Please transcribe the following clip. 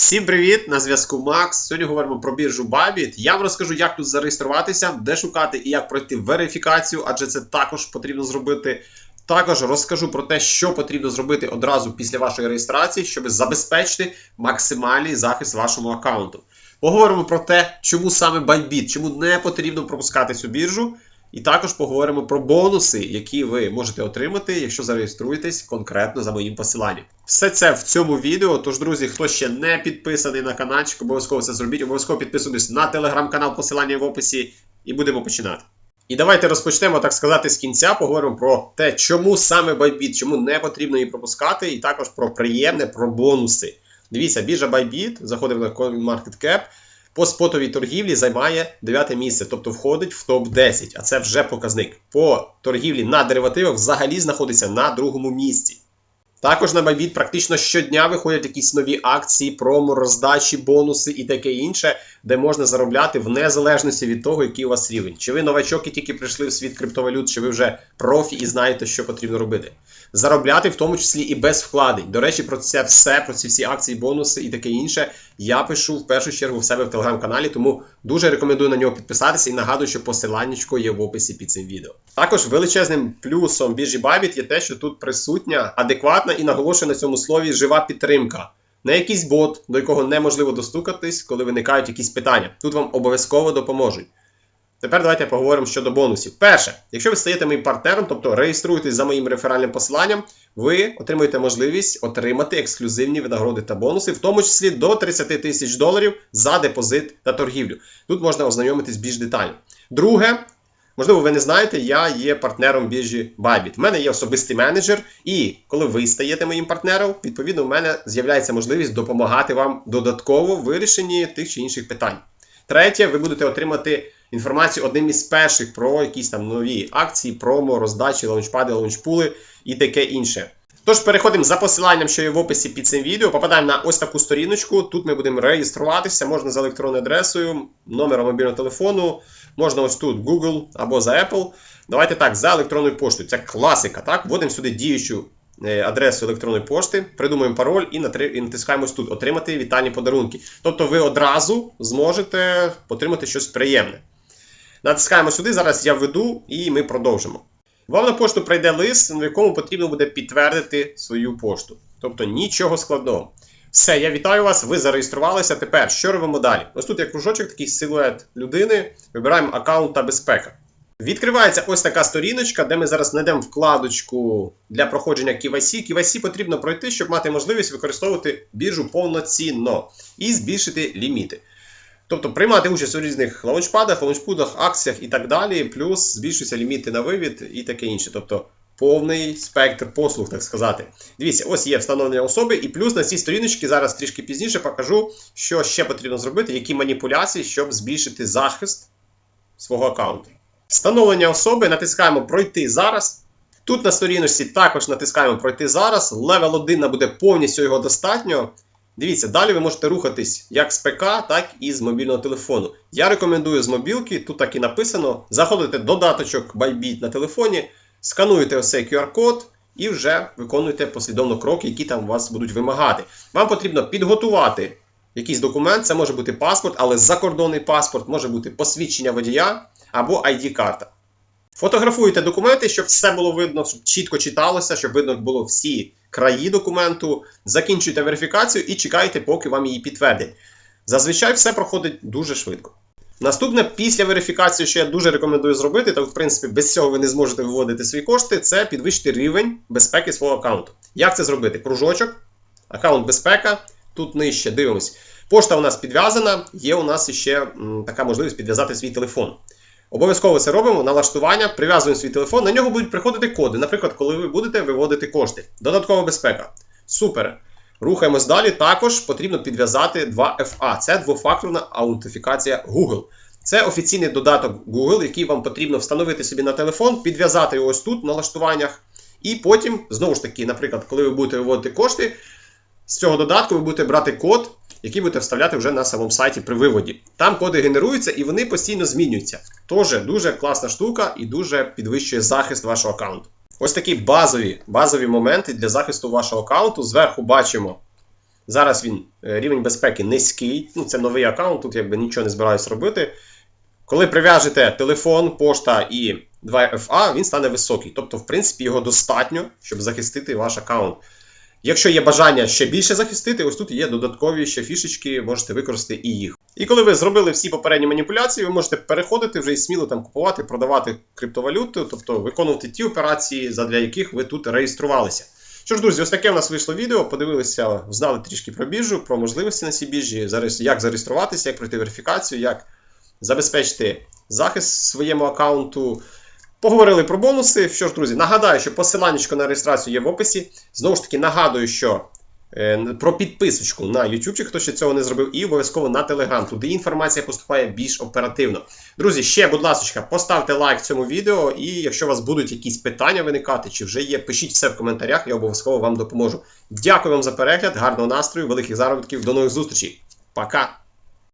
Всім привіт! На зв'язку Макс. Сьогодні говоримо про біржу Bybit. Я вам розкажу, як тут зареєструватися, де шукати і як пройти верифікацію, адже це також потрібно зробити. Також розкажу про те, що потрібно зробити одразу після вашої реєстрації, щоб забезпечити максимальний захист вашому аккаунту. Поговоримо про те, чому саме Bybit, чому не потрібно пропускати цю біржу. І також поговоримо про бонуси, які ви можете отримати, якщо зареєструєтесь конкретно за моїм посиланням. Все це в цьому відео. Тож, друзі, хто ще не підписаний на каналчик, обов'язково це зробіть. Обов'язково підписуйтесь на телеграм-канал, посилання в описі, і будемо починати. І давайте розпочнемо, так сказати, з кінця. Поговоримо про те, чому саме Bybit, чому не потрібно її пропускати, і також про приємне, про бонуси. Дивіться, біржа Bybit, заходимо на CoinMarketCap, по спотовій торгівлі займає 9 місце, тобто входить в топ-10, а це вже показник. По торгівлі на деривативах взагалі знаходиться на другому місці. Також на Bybit практично щодня виходять якісь нові акції, промо, роздачі, бонуси і таке інше, де можна заробляти в незалежності від того, який у вас рівень. Чи ви новачок і тільки прийшли в світ криптовалют, чи ви вже профі і знаєте, що потрібно робити. Заробляти в тому числі і без вкладень. До речі, про це все, про ці всі акції, бонуси і таке інше. Я пишу в першу чергу в себе в телеграм-каналі, тому дуже рекомендую на нього підписатися і нагадую, що посиланнячко є в описі під цим відео. Також величезним плюсом біржі Bybit є те, що тут присутня адекватна і наголошую на цьому слові жива підтримка. Не якийсь бот, до якого неможливо достукатись, коли виникають якісь питання. Тут вам обов'язково допоможуть. Тепер давайте поговоримо щодо бонусів. Перше, якщо ви стаєте моїм партнером, тобто реєструєтесь за моїм реферальним посиланням, ви отримуєте можливість отримати ексклюзивні винагороди та бонуси, в тому числі до 30 тисяч доларів за депозит та торгівлю. Тут можна ознайомитись більш детально. Друге, можливо, ви не знаєте, я є партнером біржі Bybit. У мене є особистий менеджер, і коли ви стаєте моїм партнером, відповідно, у мене з'являється можливість допомагати вам додатково в вирішенні тих чи інших питань. Третє, ви будете отримати інформацію одним із перших про якісь там нові акції, промо, роздачі, лаунчпади, лаунчпули і таке інше. Тож переходимо за посиланням, що є в описі під цим відео. Попадаємо на ось таку сторіночку. Тут ми будемо реєструватися, можна за електронною адресою, номером мобільного телефону, можна ось тут Google або за Apple. Давайте так, за електронною поштою. Це класика. так? Вводимо сюди діючу е, адресу електронної пошти, придумуємо пароль і натискаємо ось тут Отримати вітальні подарунки. Тобто ви одразу зможете отримати щось приємне. Натискаємо сюди, зараз я введу і ми продовжимо. Вам на пошту прийде лист, в якому потрібно буде підтвердити свою пошту. Тобто нічого складного. Все, я вітаю вас, ви зареєструвалися. Тепер що робимо далі? Ось тут є кружочок, такий силует людини. Вибираємо аккаунт та безпека. Відкривається ось така сторіночка, де ми зараз знайдемо вкладочку для проходження KYC. KYC потрібно пройти, щоб мати можливість використовувати біржу повноцінно і збільшити ліміти. Тобто приймати участь у різних лаунчпадах, лаунчпудах, акціях і так далі, плюс збільшуються ліміти на вивід і таке інше. Тобто повний спектр послуг, так сказати. Дивіться, ось є встановлення особи, і плюс на цій сторіночці зараз трішки пізніше покажу, що ще потрібно зробити, які маніпуляції, щоб збільшити захист свого аккаунту. Встановлення особи натискаємо Пройти зараз. Тут на сторіночці також натискаємо Пройти зараз. Левел 1 буде повністю його достатньо. Дивіться, далі ви можете рухатись як з ПК, так і з мобільного телефону. Я рекомендую з мобілки, тут так і написано. Заходите додаточок Bybit на телефоні, скануєте ось цей QR-код і вже виконуєте послідовно кроки, які там вас будуть вимагати. Вам потрібно підготувати якийсь документ, це може бути паспорт, але закордонний паспорт, може бути посвідчення водія або ID-карта. Фотографуєте документи, щоб все було видно, щоб чітко читалося, щоб видно було всі краї документу. Закінчуєте верифікацію і чекаєте, поки вам її підтвердять. Зазвичай все проходить дуже швидко. Наступне, після верифікації, що я дуже рекомендую зробити, то в принципі без цього ви не зможете виводити свої кошти, це підвищити рівень безпеки свого аккаунту. Як це зробити? Кружочок, аккаунт безпека, тут нижче дивимось. Пошта у нас підв'язана, є у нас ще така можливість підв'язати свій телефон. Обов'язково це робимо, налаштування, прив'язуємо свій телефон, на нього будуть приходити коди, наприклад, коли ви будете виводити кошти. Додаткова безпека. Супер. Рухаємось далі. Також потрібно підв'язати 2FA. Це двофакторна аутентифікація Google. Це офіційний додаток Google, який вам потрібно встановити собі на телефон, підв'язати його ось тут в налаштуваннях. І потім, знову ж таки, наприклад, коли ви будете виводити кошти, з цього додатку ви будете брати код, який будете вставляти вже на самому сайті при виводі. Там коди генеруються і вони постійно змінюються. Тож дуже класна штука і дуже підвищує захист вашого аккаунту. Ось такі базові, базові моменти для захисту вашого аккаунту. Зверху бачимо Зараз він е, рівень безпеки низький. Ну, це новий аккаунт, тут якби нічого не збираюсь робити. Коли прив'яжете телефон, пошта і 2FA, він стане високий. Тобто, в принципі, його достатньо, щоб захистити ваш аккаунт. Якщо є бажання ще більше захистити, ось тут є додаткові ще фішечки, можете використати і їх. І коли ви зробили всі попередні маніпуляції, ви можете переходити вже і сміло там купувати, продавати криптовалюту, тобто виконувати ті операції, задля яких ви тут реєструвалися. Що ж, друзі, ось таке у нас вийшло відео. Подивилися, знали трішки про біржу, про можливості на цій біржі, як зареєструватися, як пройти верифікацію, як забезпечити захист своєму аккаунту. Поговорили про бонуси. Що ж, друзі, нагадаю, що посилання на реєстрацію є в описі. Знову ж таки, нагадую, що е, про підписочку на YouTube, хто ще цього не зробив, і обов'язково на Telegram. Туди інформація поступає більш оперативно. Друзі, ще, будь ласка, поставте лайк цьому відео, і якщо у вас будуть якісь питання виникати, чи вже є, пишіть все в коментарях, я обов'язково вам допоможу. Дякую вам за перегляд, гарного настрою, великих заробітків, до нових зустрічей. Пока!